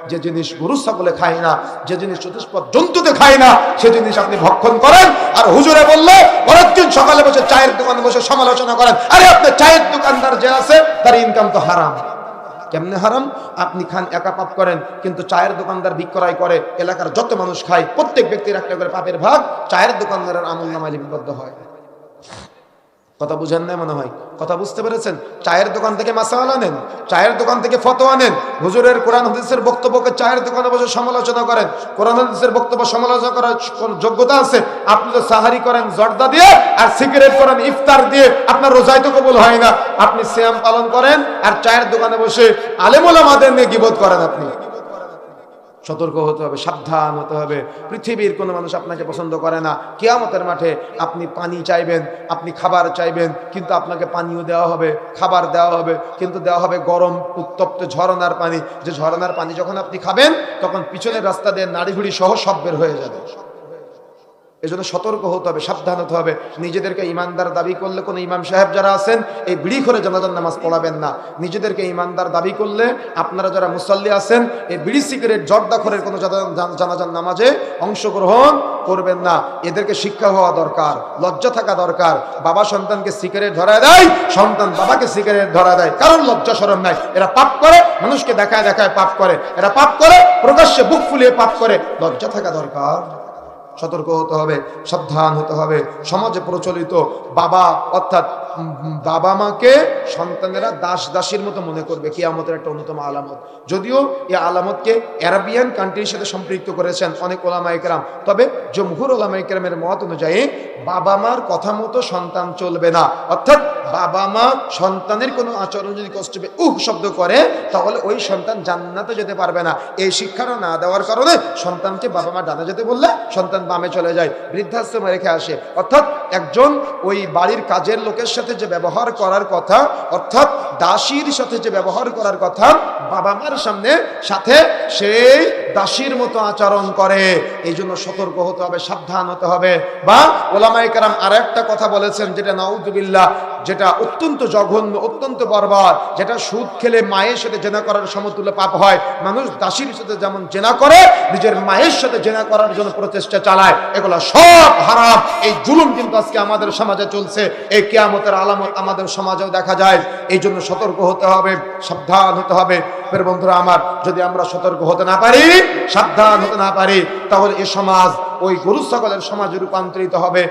যে জিনিস গরু ছাগলে খায় না, যে জিনিস চতুষ্পদ জন্তুতে খায় না, সে জিনিস আপনি ভক্ষণ করেন। আর হুজুরে বললে অনেকদিন সকালে বসে চায়ের দোকানে বসে সমালোচনা করেন, আরে, আপনার চায়ের দোকানদার যে আছে, তার ইনকাম তো হারাম। কেমনে হারাম? আপনি খান, একা পাপ করেন, কিন্তু চায়ের দোকানদার বিক্রয় করে, এলাকার যত মানুষ খায়, প্রত্যেক ব্যক্তির একটা করে পাপের ভাগ চায়ের দোকানদারের আমল নামায় লিপিবদ্ধ হয়। কথা বুঝেন না মনে হয়। কথা বুঝতে পেরেছেন? চায়ের দোকান থেকে মাসালা নেন, চায়ের দোকান থেকে ফতোয়া নেন। হুজুরের কোরআন হাদিসের বক্তব্যকে চায়ের দোকানে বসে সমালোচনা করেন। কোরআন হাদিসের বক্তব্য সমালোচনা করার কোন যোগ্যতা আছে? আপনি তো সাহারি করেন জর্দা দিয়ে আর সিগারেট করেন ইফতার দিয়ে, আপনার রোজাই তো কবুল হয় না। আপনি শ্যাম পালন করেন আর চায়ের দোকানে বসে আলেমুলামাদের নিয়ে গিবোধ করেন আপনি। সতর্ক হতে হবে, সাবধান হতে হবে। পৃথিবীর কোনো মানুষ আপনাকে পছন্দ করে না। কেয়ামতের মাঠে আপনি পানি চাইবেন, আপনি খাবার চাইবেন, কিন্তু আপনাকে পানিও দেওয়া হবে, খাবার দেওয়া হবে, কিন্তু দেওয়া হবে গরম, উত্তপ্ত ঝরনার পানি। যে ঝরনার পানি যখন আপনি খাবেন, তখন পিছনের রাস্তা দিয়ে নাড়িঘুড়ি সহ সব বের হয়ে যাবে। এজন্য সতর্ক হতে হবে, সাবধান হতে হবে। নিজেদেরকে ইমানদার দাবি করলে কোনো ইমাম সাহেব যারা আছেন, এই বিড়ি করে জানাজান নামাজ পড়াবেন না। নিজেদেরকে ইমানদার দাবি করলে আপনারা যারা মুসল্লি আছেন, এই বিড়ি সিগারেট জর্দাখরের কোনো জানা- জানাজান নামাজে অংশগ্রহণ করবেন না। এদেরকে শিক্ষা হওয়া দরকার, লজ্জা থাকা দরকার। বাবা সন্তানকে সিগারেট ধরা দেয়, সন্তান বাবাকে সিগারেট ধরা দেয়। কারণ লজ্জা সরম নাই। এরা পাপ করে, মানুষকে দেখায় দেখায় পাপ করে। এরা পাপ করে, প্রকাশ্যে বুক ফুলিয়ে পাপ করে। লজ্জা থাকা দরকার। সতর্ক হতে হবে, সাবধান হতে হবে। সমাজে প্রচলিত বাবা, অর্থাৎ বাবা মাকে সন্তানেরা দাস দাসীর মতো মনে করবে, কিয়ামতের একটা অন্যতম আলামত। যদিও এই আলামতকে অ্যারাবিয়ান কান্ট্রির সাথে সম্পৃক্ত করেছেন অনেক ওলামাইকেরাম তবে জমহুর ওলামাইকেরামের মত অনুযায়ী বাবা মার কথা মতো সন্তান চলবে না। অর্থাৎ বাবা মা সন্তানের কোনো আচরণ যদি কষ্ট পেয়ে উহ শব্দ করে, তাহলে ওই সন্তান জান্নাতে যেতে পারবে না। এই শিক্ষাটা না দেওয়ার কারণে সন্তানকে বাবা মা ডানা যেতে বললে সন্তান বামে চলে যায় বৃদ্ধাশ্রমে রেখে আসে। অর্থাৎ একজন ওই বাড়ির কাজের লোকের সাথে যে ব্যবহার করার কথা, অর্থাৎ দাসীর সাথে যে ব্যবহার করার কথা, বাবা মার সামনে সাথে সেই দাসীর মতো আচরণ করে। এই জন্য সতর্ক হতে হবে, সাবধান হতে হবে। বা ওলামাই কারাম আর একটা কথা বলেছেন, যেটা নাউদুবিল্লাহ যেটা অত্যন্ত জঘন্য, অত্যন্ত বর্বর যেটা সুদ খেলে মায়ের সাথে জেনা করার সমতুল্য পাপ হয়। মানুষ দাসীর সাথে যেমন জেনা করে, নিজের মায়ের সাথে জেনা করার জন্য প্রচেষ্টা চালায়। এগুলো সব হারাম। এই জুলুম কিন্তু আজকে আমাদের সমাজে চলছে, এই কেয়ামতের আলামত আমাদের সমাজেও দেখা যায়। এই জন্য সতর্ক হতে হবে, সাবধান হতে হবে। ফের বন্ধুরা আমার, যদি আমরা সতর্ক হতে না পারি, সাবধান হতে না পারি, তাহলে এ সমাজ, ওই গরু সকলের সমাজে রূপান্তরিত হবে।